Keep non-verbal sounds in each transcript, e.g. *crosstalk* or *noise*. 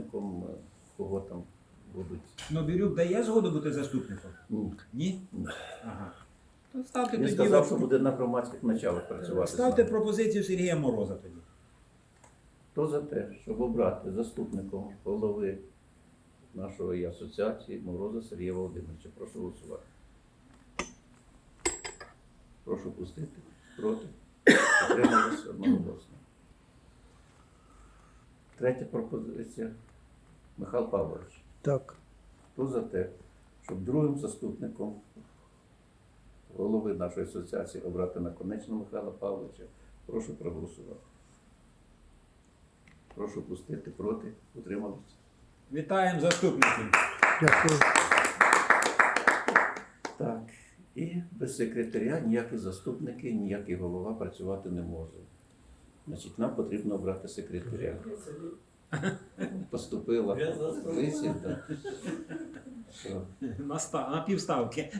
заступником, е, кого там будуть. Ну, Бірюк дає згоду бути заступником? Ну, Ні? Ні. Ага. То ставте Він тоді. сказав, що буде на громадських началах працювати. з Ставте нами. пропозицію Сергія Мороза тоді. Хто за те, щоб обрати заступником голови нашої асоціації Мороза Сергія Володимировича? Прошу голосувати. Прошу пустити. Проти. Утрималися одноголосно. Третя пропозиція. Михайло Павлович. Так. Хто за те, щоб другим заступником голови нашої асоціації обрати наконечного Михайла Павловича? Прошу проголосувати. Прошу пустити проти, утрималися. Вітаємо заступників. Дякую. Так. І без секретаря ніякі заступники, ніякий голова працювати не може. Значить, нам потрібно обрати секретаря. *laughs* Поступила пропозиція. На, ста... на півставки.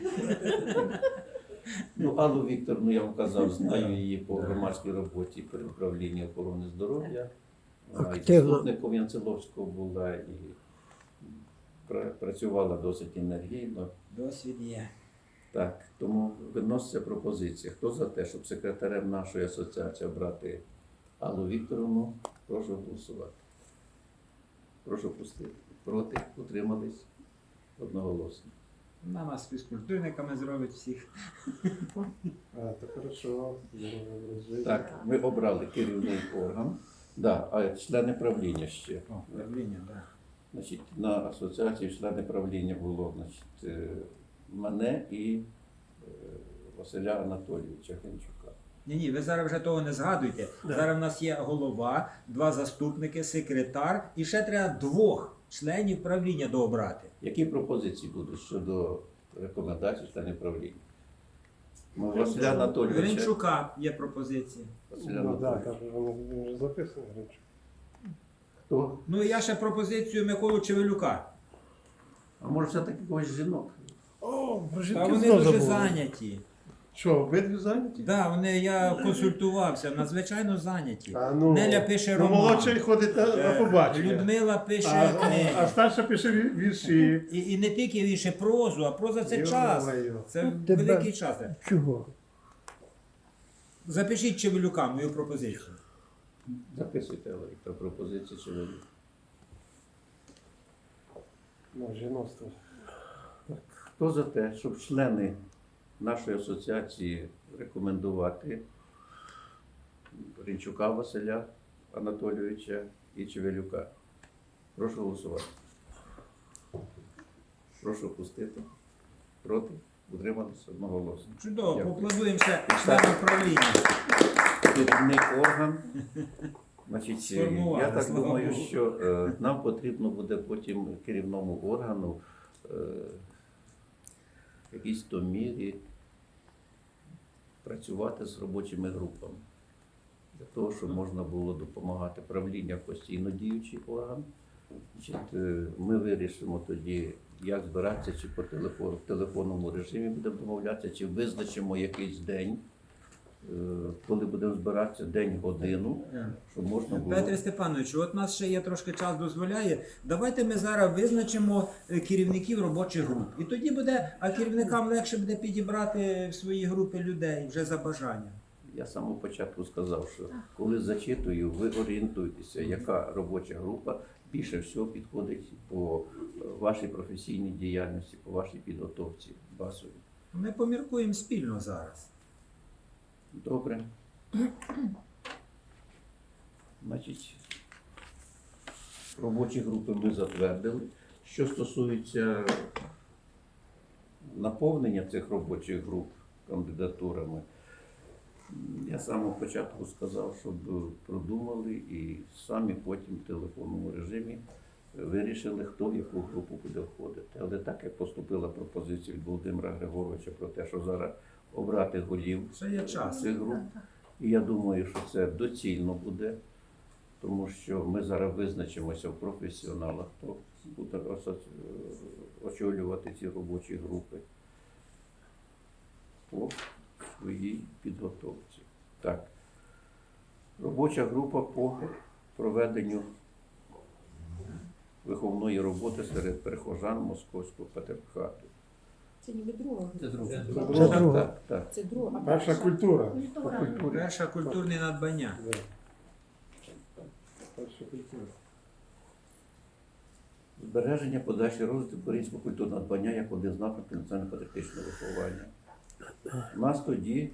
Ну, Аллу Вікторовну я вам казав, знаю її по громадській роботі при управлінні охорони здоров'я. І Активно. заступником Янцеловського була і працювала досить енергійно. Досвід є. Так, тому виноситься пропозиція. Хто за те, щоб секретарем нашої асоціації обрати Аллу Вікторовну, прошу голосувати. Прошу пустити. Проти, утримались одноголосно. На нас фізкультурниками зробить всіх. А, то хорошо. Так, ми обрали керівний орган. Да, а члени правління ще. О, правління, так. Значить, на асоціації члени правління було значить, е, мене і е, Василя Анатолійовича Гринчука. Ні, ні, ви зараз вже того не згадуйте. Зараз в нас є голова, два заступники, секретар і ще треба двох членів правління дообрати. Які пропозиції будуть щодо рекомендацій членів правління? Ну, Василя Анатолійовича. Гринчука є пропозиції. Василя Ну так, Анатолійовича. там воно записано, Гринчук. Хто? Ну і я ще пропозицію Миколу Чевелюка. А може все-таки когось жінок? О, про Та жінки вони дуже забули. зайняті. Що, обидві зайняті? Да, вони, я консультувався, надзвичайно зайняті. А, ну, Неля пише ну, роман. молодший ходить на, на Е, побачення. Людмила пише а, книги. а старша пише ві- вірші. І, і не тільки віше прозу, а проза це час. Це Ну, тебе- великий час. Чого? Запишіть Чевелюка мою пропозицію. Записуйте, Олег, та пропозиції чоловіка. Ну, жіноцтво. Хто за те, щоб члени нашої асоціації рекомендувати Рінчука Василя Анатолійовича і Чевелюка? Прошу голосувати. Прошу пустити. Проти? Утрималися одноголосно. Чудово, Дякую. поаплодуємося членам правління. Керівний орган. Значить, е, я так думаю, що е, нам потрібно буде потім керівному органу е, в якійсь то мірі працювати з робочими групами. Для того, щоб можна було допомагати правління постійно діючий орган. Е, ми вирішимо тоді, як збиратися, чи по телефону, в телефонному режимі будемо домовлятися, чи визначимо якийсь день, коли будемо збиратися, день, годину, щоб можна було. Петре Степановичу, от нас ще є трошки час дозволяє. Давайте ми зараз визначимо е, керівників робочих груп. І тоді буде, а керівникам легше буде підібрати в свої групи людей вже за бажанням. Я з самого початку сказав, що коли зачитую, ви орієнтуєтеся, яка робоча група більше всього підходить по е, вашій професійній діяльності, по вашій підготовці базовій. Ми поміркуємо спільно зараз. Добре. Значить, робочі групи ми затвердили. Що стосується наповнення цих робочих груп кандидатурами, я з самого початку сказав, щоб продумали і самі потім в телефонному режимі вирішили, хто в яку групу буде входити. Але так як поступила пропозиція від Володимира Григоровича про те, що зараз обрати голів Ще є час. цих груп. І я думаю, що це доцільно буде, тому що ми зараз визначимося в професіоналах, хто буде очолювати ці робочі групи по своїй підготовці. Так. Робоча група по проведенню виховної роботи серед прихожан московського патріархату. Це ніби друга. Це друге. Це друга. Так, так. Це друга. а Перша культура. Культура. Перше культурне надбання. Да. Перша культура. Збереження подальший розвиток українського культурного надбання як один з напрямків національно-патріотичного виховання. У нас тоді,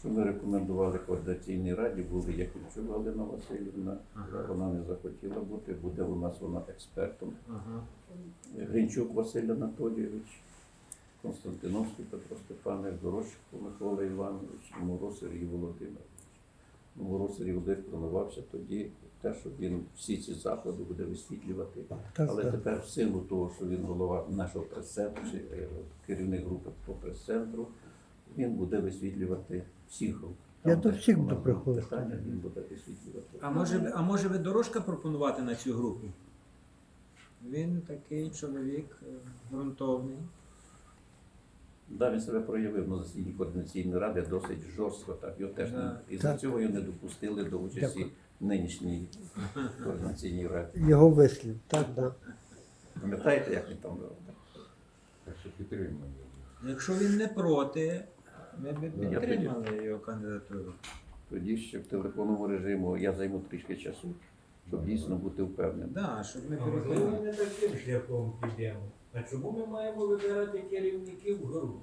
що ми рекомендували координаційній раді, були Яківчук Галина Васильівна, Ага. вона не захотіла бути, буде у нас вона експертом. Ага. Гринчук Василь Анатолійович, Константиновський Петро Степанович, Дорощенко Микола Іванович, Мороз Сергій Володимирович. Ну, Мороз Сергій Володимирович планувався тоді те, що він всі ці заходи буде висвітлювати. Так, Але так. тепер в силу того, що він голова нашого прес-центру, чи е, керівник групи по прес-центру, він буде висвітлювати всіх груп. Я до всіх буду приходити. Питання він буде висвітлювати. А може, ви- а може ви дорожка пропонувати на цю групу? Він такий чоловік е, ґрунтовний. Да, він себе проявив на засіданні координаційної ради досить жорстко. Так його теж не і за цього його не допустили до участі Дякую. в нинішній координаційній раді. Його вислів, так, так. Пам'ятаєте, як він там робив? Так що підтримуємо. Якщо він не проти, ми б Я підтримали його кандидатуру. Тоді ще в телефонному режиму я займу трішки часу, щоб дійсно бути впевненим. Да, щоб ми можливо, переходили. не таким шляхом підемо. А чому ми маємо вибирати керівників груп?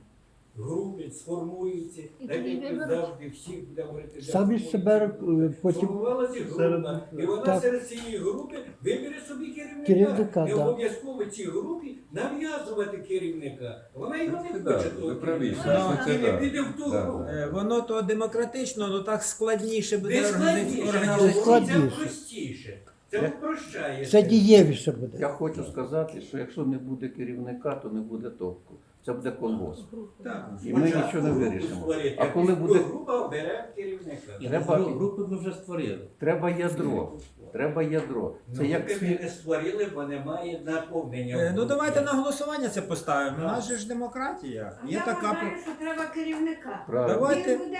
Групи сформуються, як виберуть. завжди всіх буде говорити. Самі себе е, потім Сформувалася серед- група, і вона Так. серед цієї групи вибере собі керівника. Керівника, не обов'язково цій групі нав'язувати керівника. Вона його не хоче того керівника. І не да. піде в ту групу. Е, Воно то демократично, але так складніше буде Де організа- складніше, це простіше. Це Я- упрощає. це дієвіше буде. Я хочу сказати, що якщо не буде керівника, то не буде толку. Це буде колгосп. Так. І ми Спочатку нічого не групу вирішимо. створити, А коли буде група обере керівника. Треба- Гру- Групи ми вже створили. треба ядро. Треба ядро. Це Ну, як поки світ. ми не створили, бо немає наповнення. Е, Ну давайте на голосування це поставимо. У нас же ж демократія. Є Я така вважаю, що треба керівника. Правильно. Давайте. Він буде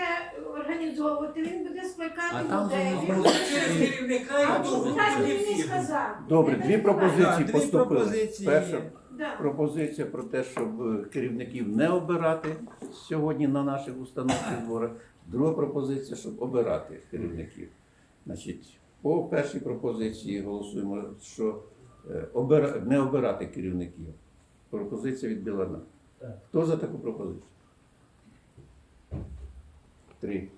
організовувати, він буде скликати А там людей. же Він Через керівника А і чому групу так він всі не будуть. сказав? Добре, Не дві сказав. пропозиції Так, дві поступили. пропозиції Перша. Пропозиція про те, щоб е, керівників не обирати сьогодні на наших установчих зборах. Друга пропозиція, щоб обирати керівників. Значить, по першій пропозиції голосуємо, що е, обира... не обирати керівників. Пропозиція від Білана. Хто за таку пропозицію? Три.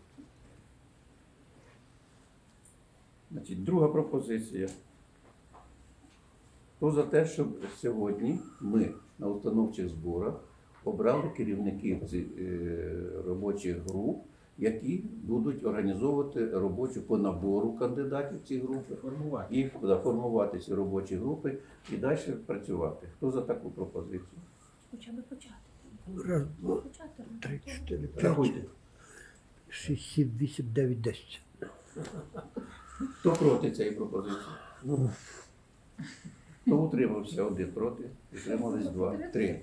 Значить, друга пропозиція. Хто за те, щоб сьогодні ми на установчих зборах обрали керівників е, робочих груп, які будуть організовувати робочу по набору кандидатів ці групи Формувати. і да, формувати ці робочі групи і далі працювати. Хто за таку пропозицію? Хоча б почати. Раз, два, Почати. три, чотири, п'ять, шість, сім, вісім, дев'ять, десять. Хто проти цієї пропозиції? Хто утримався? Один проти. Утримались два. Три.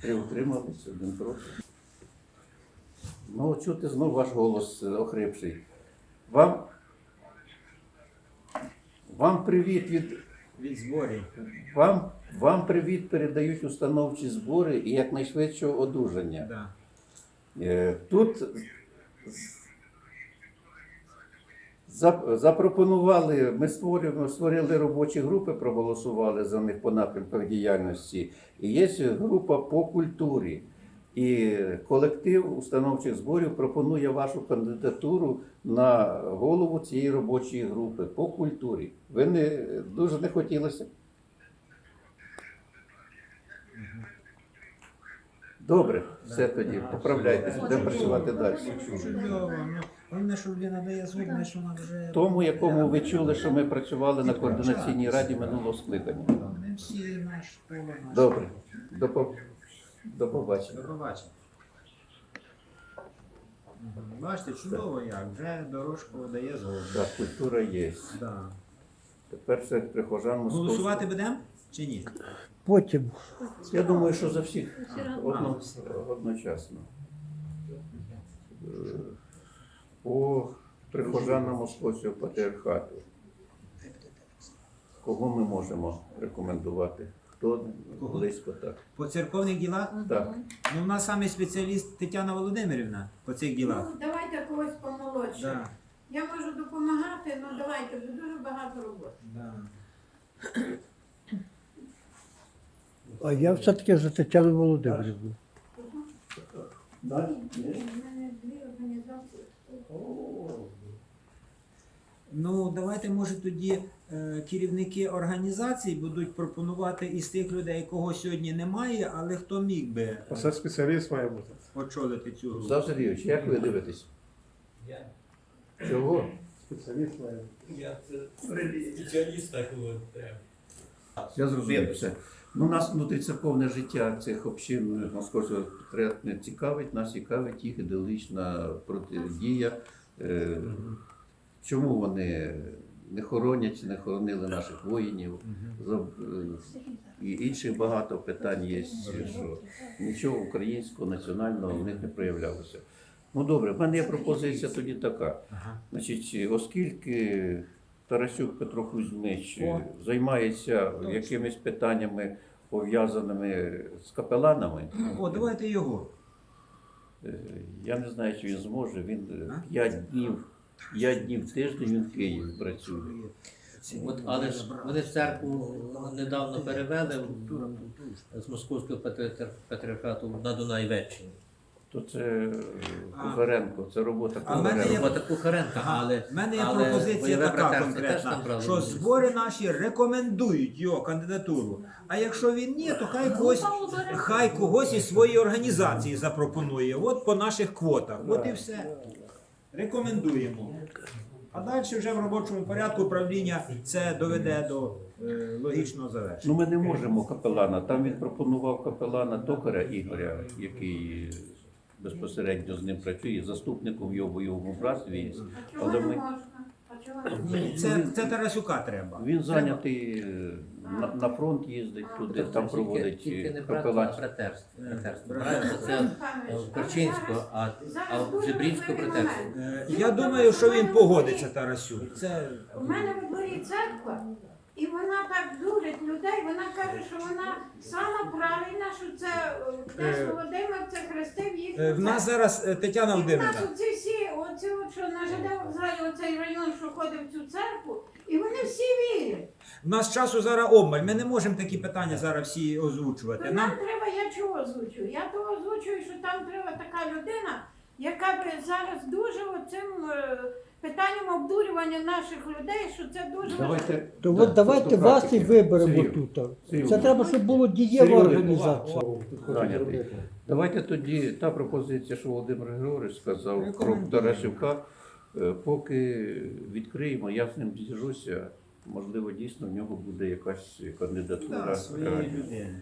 Три утримались, один проти. Ну, чути знову ваш голос е, охрипший. Вам, вам привіт від. Від зборів. Вам, вам привіт передають установчі збори і якнайшвидшого одужання. Да. Е, Тут запропонували, ми створюємо, створили робочі групи, проголосували за них по напрямках діяльності. І є група по культурі. І колектив установчих зборів пропонує вашу кандидатуру на голову цієї робочої групи по культурі. Ви не дуже не хотілося? Добре, все тоді, поправляйтесь, будемо працювати далі. Ну, Головне, що людина дає згодне, що вона вже. Тому, якому ви чули, що ми працювали на координаційній раді минулого скликання. Всі. Добре, до, по- до побачення. До побачення. Мгм. Бачите, чудово як, вже дорожку дає згоду. Так, культура є. Да. Тепер це прихожан московського. Голосувати будемо чи ні? Потім Я думаю, що за всіх одно, одночасно. Е, По прихожанам московського патріархату. Кого ми можемо рекомендувати? Хто Кого? близько так? По церковних ділах? Так. Ну, в нас саме спеціаліст Тетяна Володимирівна по цих ділах. Ну, давайте когось помолодше. Да, Я можу допомагати, але давайте, вже дуже багато роботи. да. А я все-таки за Тетяну Володимирівну. Дві організації. Ну, давайте, може, тоді е, керівники організацій будуть пропонувати із тих людей, кого сьогодні немає, але хто міг би Оце спеціаліст має бути. очолити цю групу. Олександр Сергійович, як ви дивитесь? Я, Чого? Спеціаліст має бути. я це спеціаліст такого треба. Я зрозумів все. Ну, нас внутріцерковне життя цих общин московського патріархату не цікавить, нас цікавить їх ідеологічна протидія. Е, Чому вони не хоронять, не хоронили наших воїнів? Е, І інших багато питань є, що нічого українського, національного в них не проявлялося. Ну добре, в мене є пропозиція тоді така. Значить, оскільки Тарасюк Петро Кузьмич О. займається якимись питаннями пов'язаними з капеланами, О, давайте його. е, я не знаю, чи він зможе. Він А? 5 днів, 5 днів в тиждень він в Києві працює. От, але ж вони ж церкву недавно перевели з московського патріар- патріархату на Дунайвеччині. То це е, Кухаренко, це робота А в мене є- Кухаренко. Робота Кухаренка, Ага. але У мене є але пропозиція така конкретна, що збори наші рекомендують його кандидатуру. А якщо він ні, то хай когось, хай когось із своєї організації запропонує. От по наших квотах. От і все. Рекомендуємо. А далі вже в робочому порядку управління це доведе до е, логічного завершення. Ну ми не можемо капелана. Там він пропонував капелана токаря Ігоря, який безпосередньо з ним працює, заступником його в бойовому братстві є. А чого Але ми- Ні, це, це Тарасюка треба. Він зайнятий е, на, на фронт їздить туди, там Тільки- проводить тільки не е, братство, а капеланство. братерство. братерство. Братерство. Це е, в Корчинського, а, а в братерство. Е, Я думаю, що він погодиться, Тарасюк. Це У мене во дворі церква, і вона так дурить людей. Вона каже, що вона сама правильна, що це е, князь Е, Володимир це хрестив їх. Е, В нас зараз е, Тетяна І в нас оці всі, оці от, що на вокзалі, оцей район, що ходив в цю церкву, і вони всі вірять. В нас часу зараз обмаль. Ми не можемо такі питання зараз всі То озвучувати. нам Нам треба, я чого озвучую? Я того озвучую, що там треба така людина, яка би зараз дуже оцим е, питанням обдурювання наших людей, що це дуже важливо. Давайте, То да, от давайте вас і виберемо Сергій, тут. Сергій. Це треба, щоб було дієва організація. Зайнятий. Давайте тоді та пропозиція, що Володимир Григорович сказав про Рекомендую. Тарасюка, е, поки відкриємо, я з ним зв'яжуся. Можливо, дійсно в нього буде якась кандидатура. да, своєї реальна. людини.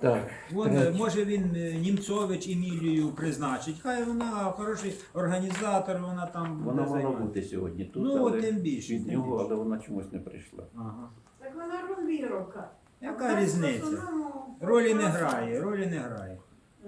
Так, Вон, е, може він е, Німцович Емілію призначить. Хай вона хороший організатор, вона там вона буде мала займатися. бути сьогодні тут, Ну, але тим більше, від тим нього, більше. але вона чомусь не прийшла. Ага. Так вона румбіровка. Яка різниця? Ролі не грає, ролі не грає.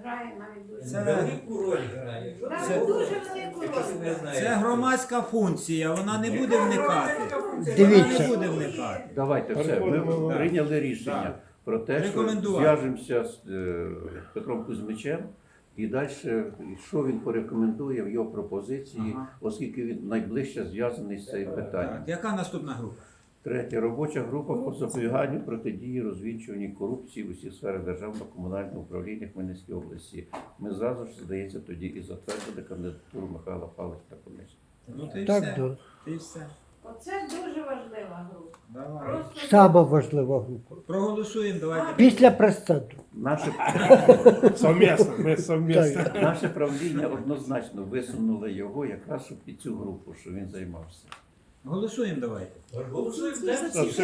Грає навіть дуже. Це- Велику роль грає. Це- дуже велику Якщо ви роль. знаєте. Це громадська функція, вона не буде вникати. Вона Дивіться. не буде вникати. Давайте все. Ми прийняли рішення Так. Про те, що зв'яжемося з е, Петром Кузьмичем. І далі, що він порекомендує в його пропозиції, Ага. оскільки він найближче зв'язаний з цим питанням. Так, яка наступна група? Третє. Робоча група по запобіганню протидії розвінчуванні корупції в усіх сферах державно-комунального управління Хмельницької області. Ми зразу ж, здається, тоді і затвердили кандидатуру Михайла Павловича Комісії. Ну ти Так, все. да. Ти все. Оце дуже важлива група. Давай. Просто Сама важлива група. Проголосуємо, давайте. Після прес-центру. Наше, *laughs* Совмісно, ми совмісно. наше правління однозначно висунуло його якраз щоб під цю групу, що він займався. Голосуємо давайте. Голосуємо За за всіх,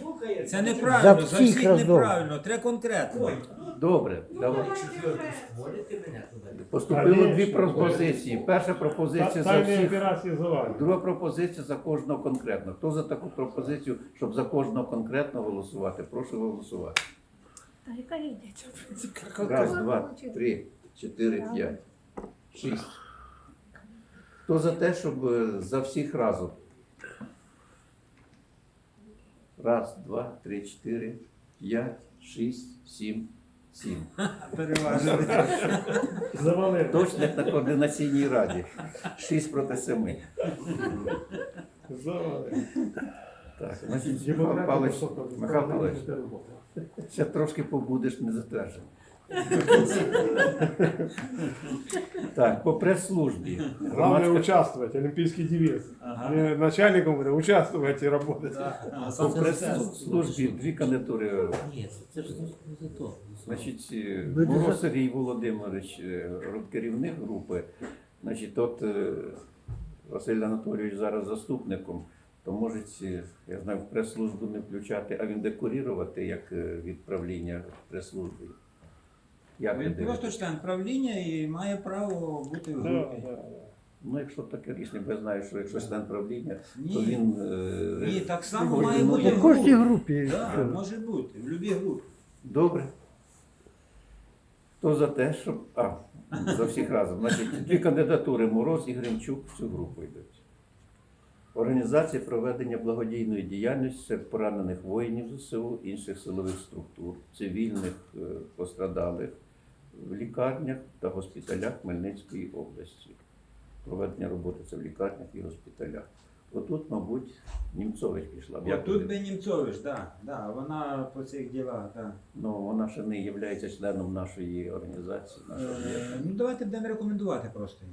слухає. Це неправильно, За всіх всіх разом. неправильно, треба конкретно. Ой, ну, Добре, Ну, давай. давайте четверту вже. мене туди. Поступило дві пропозиції. Перша пропозиція за Тайні всіх. Друга пропозиція за кожного конкретно. Хто за таку пропозицію, щоб за кожного конкретно голосувати? Прошу голосувати. Та яка різниця? Раз, два, три, чотири, п'ять, шість. Хто за те, щоб е, за всіх разом? Раз, два, три, чотири, п'ять, шість, сім, сім. Переважно. Завалили. Точно як на координаційній раді. Шість проти семи. Так, значить, Михайло Павлович, Михайло Павлович, ще трошки побудеш не затверджений. *laughs* Так, по прес-службі. Главное Громадська- участвовать, олимпийский девиз. Ага. Начальником говорю, участвовать и работать. А, По сам прес-службі дві кандидатури. Ні, це ж не за то. Значить, е, Мороз Сергій Володимирович, е, керівник групи. Значить, от е, Василь Анатолійович зараз заступником, то можуть, е, я знаю, в прес-службу не включати, а він декорувати як е, відправління прес-служби. Як Він просто член правління і має право бути в Да, групі. да, да. Ну, якщо таке рішення, бо я знаю, що якщо член правління, то Ні, він. е, ні, так само має бути У в кожній групі. групі. Так, що? може бути, в будь-якій групі. Добре. Хто за те, щоб. А, за всіх разом. Значить, дві кандидатури Мороз і Гринчук в цю групу йдуть. Організація проведення благодійної діяльності серед поранених воїнів ЗСУ, інших силових структур, цивільних е, пострадалих в лікарнях та госпіталях Хмельницької області. Проведення роботи це в лікарнях і госпіталях. Отут, мабуть, Німцович пішла. От тут би Німцович, да, да, вона по цих ділах, да. Ну, вона ще не є членом нашої організації, нашого Е, об'єднання. ну давайте будемо рекомендувати просто.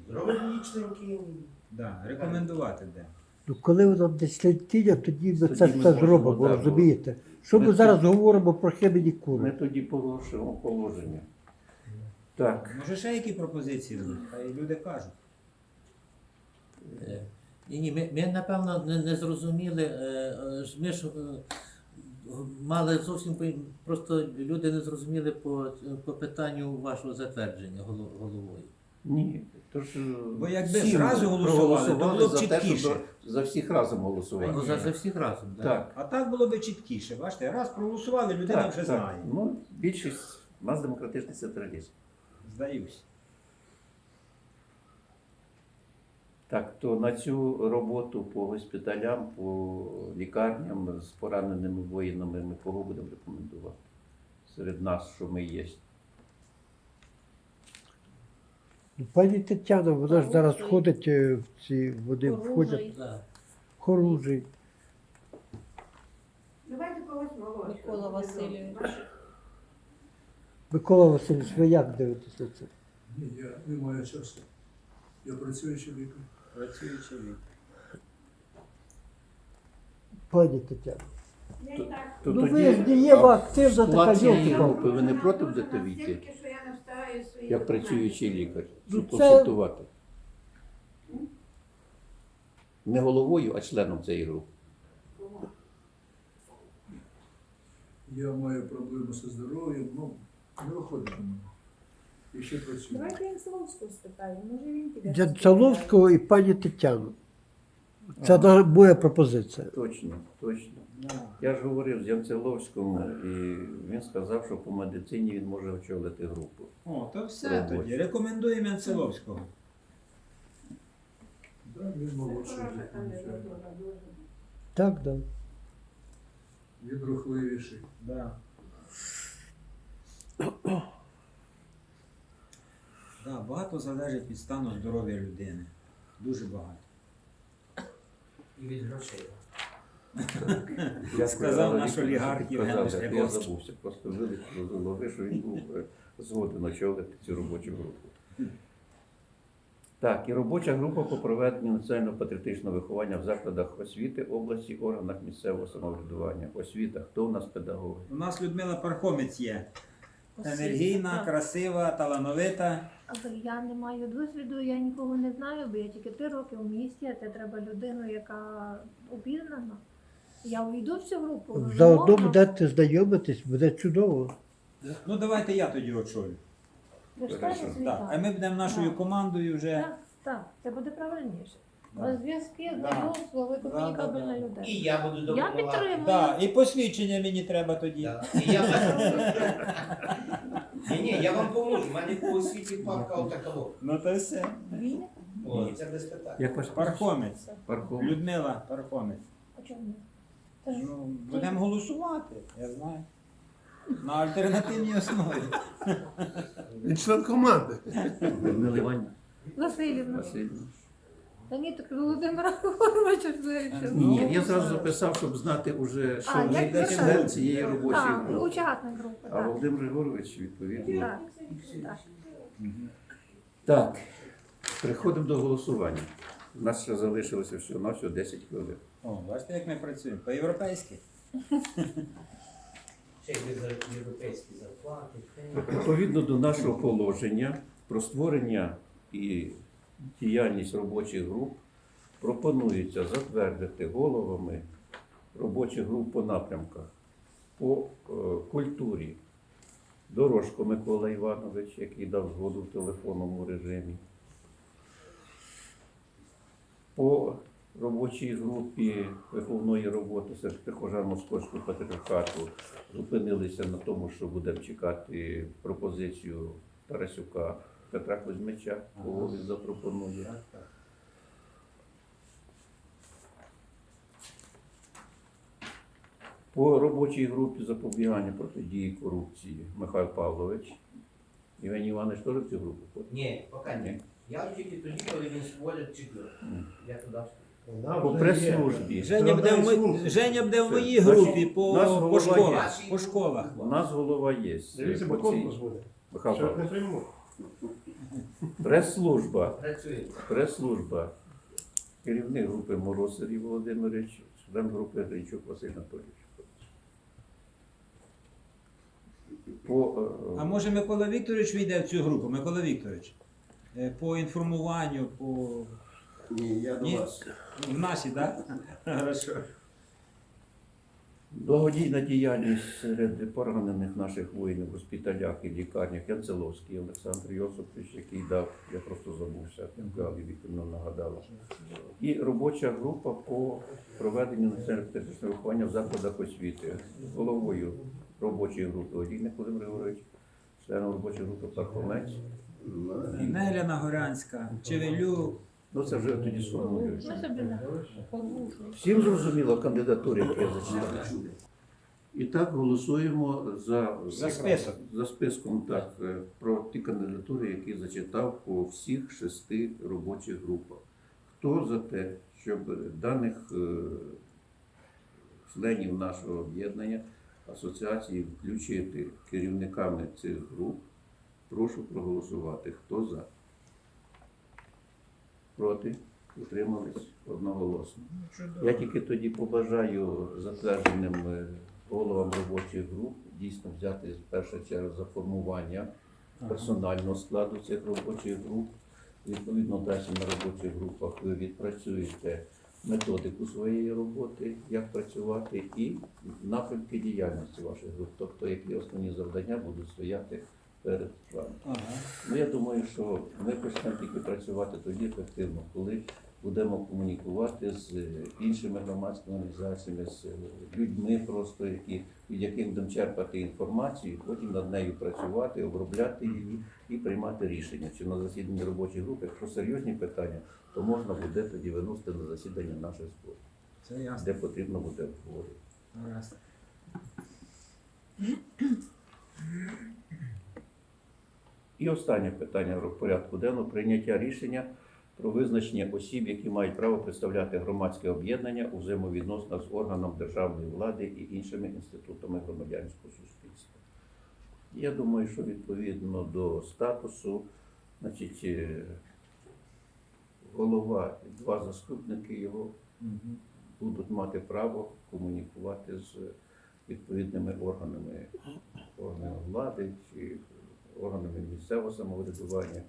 її. Да, рекомендувати де. Ну, коли воно десь летить, тоді ми Тоді це ми все зробимо, да, розумієте? Що Ми ми це- зараз говоримо про хибні Ми тоді порушуємо положення. Так, Може ще які пропозиції будуть? Хай люди кажуть. Е, Ні, ні, ми, ми напевно не, не зрозуміли. е, е, ж Ми ж е, мали зовсім по- просто люди не зрозуміли по, по питанню вашого затвердження голо- головою. ні. Тож, Бо якби всі зразу голосували, то було б за те, чіткіше. за всіх разом Ну, за, за всіх разом, да? Так, А так було б чіткіше. Бачите, раз проголосували, людина так, вже так. знає. Ну, більшість, у нас демократичний централізм. Здаюсь. Так, то на цю роботу по госпіталям, по лікарням з пораненими воїнами ми кого будемо рекомендувати? Серед нас, що ми є. Ну, Пані Тетяна, вона ж зараз ходить е, в ці, вони входять хоружі. Давайте когось молодшого. Микола Васильович. Микола Васильович, ви як дивитесь на це? Ні, я не маю часу. Я працюючий лікар. Працюючий вік. Пані Тетяна. Я. То Ну тоді, ви ж дієва а активна така цієї йолки ви не проти будете Настільки, війти, що я не встигаю свої як документи. працюючий лікар, Ну, щоб це- консультувати? Не головою, а членом цієї групи. Я маю проблеми зі здоров'ям, ну, не виходить до мене. І ще працюю. Давайте Янцеловського спитаємо, може він піде. Джанцаловського і пані Тетяну. Це на- моя пропозиція. Точно, точно. Я ж говорив з Янцеловським, і він сказав, що по медицині він може очолити групу. О, то все Робочий. тоді. Рекомендуємо Янцеловського. Да, він молодший. Так, да. він рухливіший. Да. Да, багато залежить від стану здоров'я людини. Дуже багато. І від грошей. Я Сказав наш олігарх Євген Я Мишляковський. забувся, просто з що він був е, згоден очолити цю робочу групу. Так, і робоча група по проведенню національного патріотичного виховання в закладах освіти, області, органах місцевого самоврядування. Освіта, хто у нас педагоги? У нас Людмила Пархомець є. Енергійна, красива, талановита. Але я не маю досвіду, я нікого не знаю, бо я тільки три роки в місті, а це треба людину, яка обізнана. Я увійду в цю групу. Заодно будете знайомитись, буде чудово. Ну давайте я тоді очолю. Ви ж Хорошо. Так, а ми будемо нашою Так. командою вже. Так, так, це буде правильніше. Зв'язки, Да. знайомство, ви Да, комунікабельна да, да. людина. І я буду Я допомагати. підтримую. Да, і посвідчення мені треба тоді. Да. І я *laughs* ні, ні, я вам поможу. У мене по освіті папка отакого. Ну то все. Він? О, це без питань. Як ваш Пархомець. Пархом. Людмила Пархомець. А чому ні? Та ж- Ну, будемо голосувати, я знаю. На альтернативній основі. Він член команди. Людмила Іванівна Васильівна. Васильівна. Та ні, так Володимира Григоровича вирішив. Ні, я зразу записав, щоб знати уже, що А, як ви член цієї робочої Так, групи. учасник групи, А так. Володимир Григорович, відповідно. Так, так. Так, переходимо до голосування. У нас ще залишилося всього на всього 10 хвилин. О, бачите, як ми працюємо. По-європейськи. Ще й за європейські зарплати. Відповідно до нашого положення про створення і діяльність робочих груп пропонується затвердити головами робочих груп по напрямках по е, культурі. Дорожко Микола Іванович, який дав згоду в телефонному режимі. По робочій групі виховної роботи серед прихожан Московського патріархату зупинилися на тому, що будемо чекати пропозицію Тарасюка Петра Кузьмича, кого він запропонує. По робочій групі запобігання протидії корупції Михайло Павлович. Євгеній Іванович теж в цю групу входить? Ні, поки ні. Я тільки тоді, коли він сводить четверту. Я туди По прес-службі. Женя буде, в Женя буде в моїй групі по, нас по школах. є. По школах. У нас голова є. Дивіться, по цій- Михайло Що Павлович. Прес-служба. Прес-служба. Керівник групи Мороз Сергій Володимирович, член групи Гринчук Василь Анатолійович. По, е, А може Микола Вікторович війде в цю групу? Микола Вікторович. Е, По інформуванню, по. Ні, я до Ні. вас. В нашій, так? Хорошо. Благодійна діяльність серед поранених наших воїнів в госпіталях і лікарнях Янцеловський Олександр Йосипович, який дав, я просто забувся, Галі Вікторівна нагадала. І робоча група по проведенню національно-патріотичного виховання в закладах освіти. Головою робочої групи Олійник Володимир Григорович, членом робочої групи Пархомець. Неля Нагорянська, Чевелюк. Ну це вже тоді не послухай. Всім зрозуміло кандидатури, які я зачитав. І так голосуємо за, За список. за списком так, е, про ті кандидатури, які зачитав по всіх шести робочих групах. Хто за те, щоб даних е, членів нашого об'єднання асоціації включити керівниками цих груп, прошу проголосувати. Хто за? Проти? Утримались одноголосно. Я тільки тоді побажаю затвердженим е, головам робочих груп дійсно взяти в першу чергу за формування персонального складу цих робочих груп. Відповідно, далі на робочих групах ви відпрацюєте методику своєї роботи, як працювати, і напрямки діяльності ваших груп, тобто які основні завдання будуть стояти перед вами. Ага. Ну, я думаю, що ми почнемо тільки працювати тоді ефективно, коли будемо комунікувати з е, іншими громадськими організаціями, з е, людьми, просто які від яких будемо черпати інформацію, потім над нею працювати, обробляти її і приймати рішення. Чи на засіданні робочої групи, якщо серйозні питання, то можна буде тоді виносити на засідання наших зборів, Це ясно. де потрібно буде обговорити. Гаразд. І останнє питання в порядку денного прийняття рішення про визначення осіб, які мають право представляти громадське об'єднання у взаємовідносинах з органом державної влади і іншими інститутами громадянського суспільства. Я думаю, що відповідно до статусу, значить, е, голова і два заступники його будуть мати право комунікувати з відповідними органами, органами влади чи органами місцевого самоврядування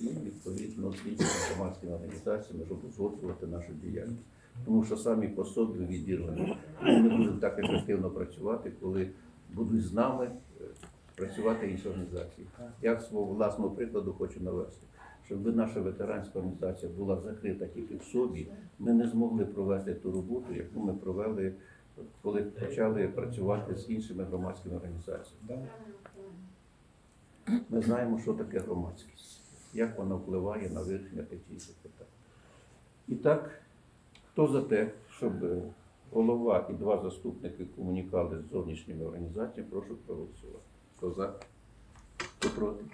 і відповідно з іншими громадськими організаціями, щоб узгоджувати нашу діяльність. Тому що самі по собі відірвані. Ми не будемо так ефективно працювати, коли будуть з нами е, працювати інші організації. Я свого власного прикладу хочу навести, щоб наша ветеранська організація була закрита тільки в собі, ми не змогли провести ту роботу, яку ми провели, коли почали працювати з іншими громадськими організаціями. Ми знаємо, що таке громадськість, як вона впливає на вирішення тих чи питань. І так, хто за те, щоб голова і два заступники комунікали з зовнішніми організаціями. Прошу проголосувати. Хто за? Хто проти?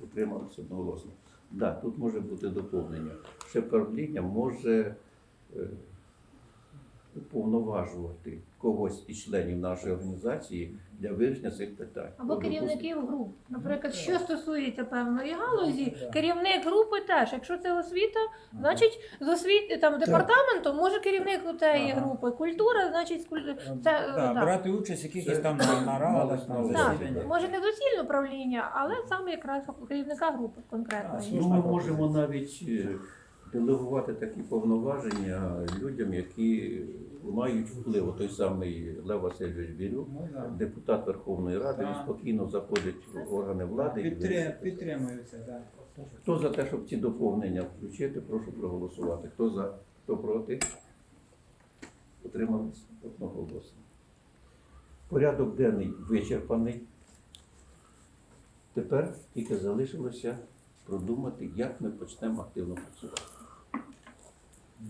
Утрималися одноголосно. Да, тут може бути доповнення. Ще правління може е, уповноважувати когось із членів нашої організації для вирішення цих питань. Або керівників груп. Наприклад, що стосується певної галузі, керівник групи теж. Якщо це освіта, значить з освіти там департаменту може керівник тієї групи. Культура, значить, це е, Да, да. брати участь в якихось там нарадах, на увазі. Засіданнях. може не доцільно управління, але саме якраз керівника групи А, конкретної. Ну, ми можемо навіть е, делегувати такі повноваження людям, які мають вплив. Той самий Лев Васильович Бірюк, Ну, депутат Верховної Ради, він спокійно заходить в органи влади. і Підтри- вирішує. Підтримую це, так. Хто за те, щоб ці доповнення включити, прошу проголосувати. Хто за, хто проти? Утримались одноголосно. Порядок денний вичерпаний. Тепер тільки залишилося продумати, як ми почнемо активно працювати.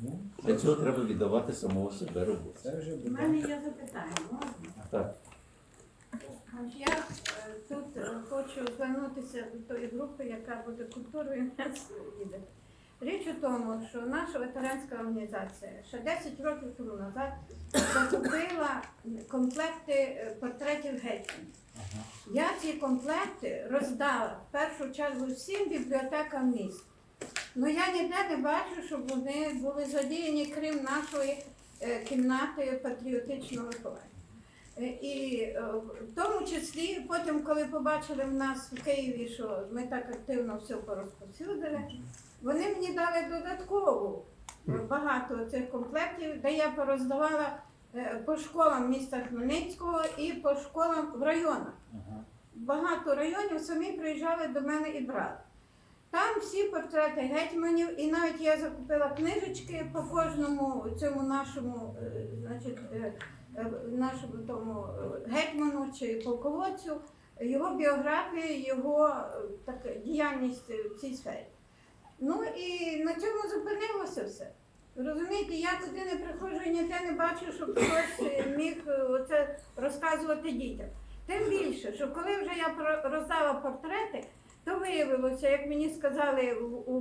Ну, Для цього треба віддавати самого себе роботу. У мене є запитання, можна? Так, Я е, тут е, хочу звернутися до тої групи, яка буде культурою їде. Річ у тому, що наша ветеранська організація ще 10 років тому назад закупила комплекти е, портретів гетьманів. Я ці комплекти роздала в першу чергу всім бібліотекам міста. Ну я ніде не бачу, щоб вони були задіяні, крім нашої е, кімнати патріотичного виховання. Е, І е, в тому числі, потім, коли побачили в нас в Києві, що ми так активно все порозповсюдили, вони мені дали додаткову е, багато цих комплектів, де я пороздавала по школам міста Хмельницького і по школам в районах. Багато районів самі приїжджали до мене і брали. Там всі портрети гетьманів, і навіть я закупила книжечки по кожному цьому нашому, е, значить, е, е, нашому тому гетьману чи полководцю, його біографія, його так, діяльність в цій сфері. Ну і на цьому зупинилося все. Розумієте, я туди не приходжу і ніде не бачу, щоб хтось міг оце розказувати дітям. Тим більше, що коли вже я роздала портрети, то виявилося, як мені сказали у,